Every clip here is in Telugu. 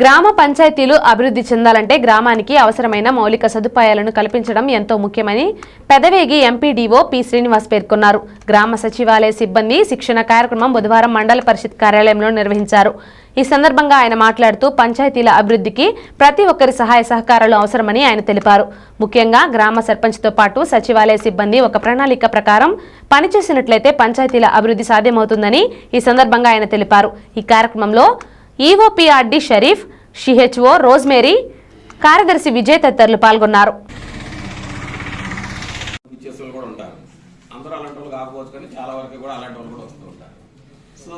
గ్రామ పంచాయతీలు అభివృద్ధి చెందాలంటే గ్రామానికి అవసరమైన మౌలిక సదుపాయాలను కల్పించడం ఎంతో ముఖ్యమని పెదవేగి ఎంపీడీఓ పి శ్రీనివాస్ పేర్కొన్నారు. గ్రామ సచివాలయ సిబ్బంది శిక్షణ కార్యక్రమం బుధవారం మండల పరిషత్ కార్యాలయంలో నిర్వహించారు. ఈ సందర్భంగా ఆయన మాట్లాడుతూ పంచాయతీల అభివృద్ధికి ప్రతి ఒక్కరి సహాయ సహకారాలు అవసరమని ఆయన తెలిపారు. ముఖ్యంగా గ్రామ సర్పంచ్తో పాటు సచివాలయ సిబ్బంది ఒక ప్రణాళిక ప్రకారం పనిచేసినట్లయితే పంచాయతీల అభివృద్ధి సాధ్యమవుతుందని ఈ సందర్భంగా ఆయన తెలిపారు. ఈ కార్యక్రమంలో ఈఓపీఆర్డి షరీఫ్ సిహెచ్ఓ రోజ్మేరీ కార్యదర్శి విజయ్ తదితరులు పాల్గొన్నారు. కూడా ఉంటారు. అందరూ అలాంటి వాళ్ళు కాకపోవచ్చు కానీ చాలా వరకు కూడా అలాంటి వాళ్ళు కూడా వస్తూ ఉంటారు. సో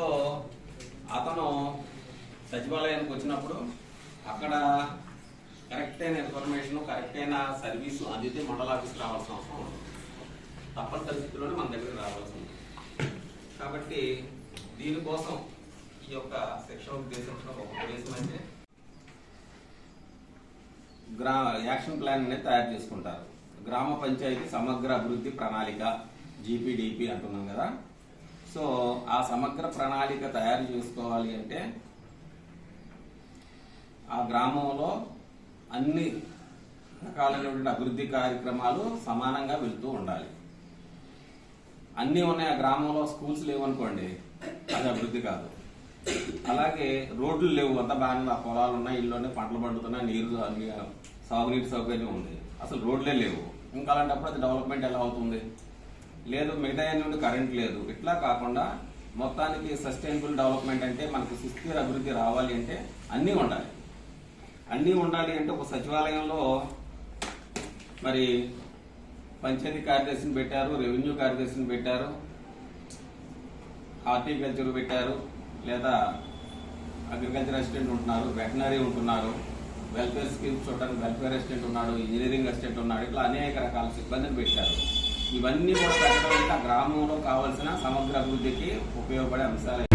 అతను సచివాలయానికి వచ్చినప్పుడు అక్కడ కరెక్ట్ అయిన ఇన్ఫర్మేషన్ కరెక్ట్ అయిన సర్వీసు అందితే మండల ఆఫీస్కి రావాల్సిన అవసరం ఉంటుంది తప్పని పరిస్థితుల్లోనే మన దగ్గరికి రావాల్సి ఉంటుంది. కాబట్టి దీనికోసం ఈ యొక్క శిక్షణ ఉద్దేశించిన ఒక ఉద్దేశం అయితే గ్రా యాక్షన్ ప్లాన్ అనేది తయారు చేసుకుంటారు. గ్రామ పంచాయతీ సమగ్ర అభివృద్ధి ప్రణాళిక జీపీడీపీ అంటున్నాం కదా. సో ఆ సమగ్ర ప్రణాళిక తయారు చేసుకోవాలి అంటే ఆ గ్రామంలో అన్ని రకాలైనటువంటి అభివృద్ధి కార్యక్రమాలు సమానంగా వెళ్తూ ఉండాలి. అన్నీ ఉన్నాయి. ఆ గ్రామంలో స్కూల్స్ లేవనుకోండి అది అభివృద్ధి కాదు. అలాగే రోడ్లు లేవు అంతా బాగానే ఉంది. పొలాలు ఉన్నాయి ఇల్లు పంటలు పండుతున్నాయి నీరు సాగునీటి సౌకర్యం ఉంది. అసలు రోడ్లే లేవు. ఇంకా అలాంటప్పుడు అది డెవలప్మెంట్ ఎలా అవుతుంది? లేదు మిగతా నుండి కరెంట్ లేదు. ఇట్లా కాకుండా మొత్తానికి సస్టైనబుల్ డెవలప్మెంట్ అంటే మనకు సుస్థిర అభివృద్ధి రావాలి అంటే అన్నీ ఉండాలి. అన్నీ ఉండాలి అంటే ఒక సచివాలయంలో మరి పంచాయతీ కార్యదర్శిని పెట్టారు రెవెన్యూ కార్యదర్శిని పెట్టారు హార్టికల్చర్ పెట్టారు లేదా అగ్రికల్చర్ అసిస్టెంట్ ఉంటున్నారు వెటనరీ ఉంటున్నారు వెల్ఫేర్ స్కీమ్స్ చూడడానికి వెల్ఫేర్ అసిస్టెంట్ ఉన్నాడు ఇంజనీరింగ్ అసిస్టెంట్ ఉన్నాడు ఇట్లా అనేక రకాల సిబ్బందిని పెట్టారు. ఇవన్నీ కూడా పెట్టడం వల్ల గ్రామంలో కావాల్సిన సమగ్ర అభివృద్ధికి ఉపయోగపడే అంశాలు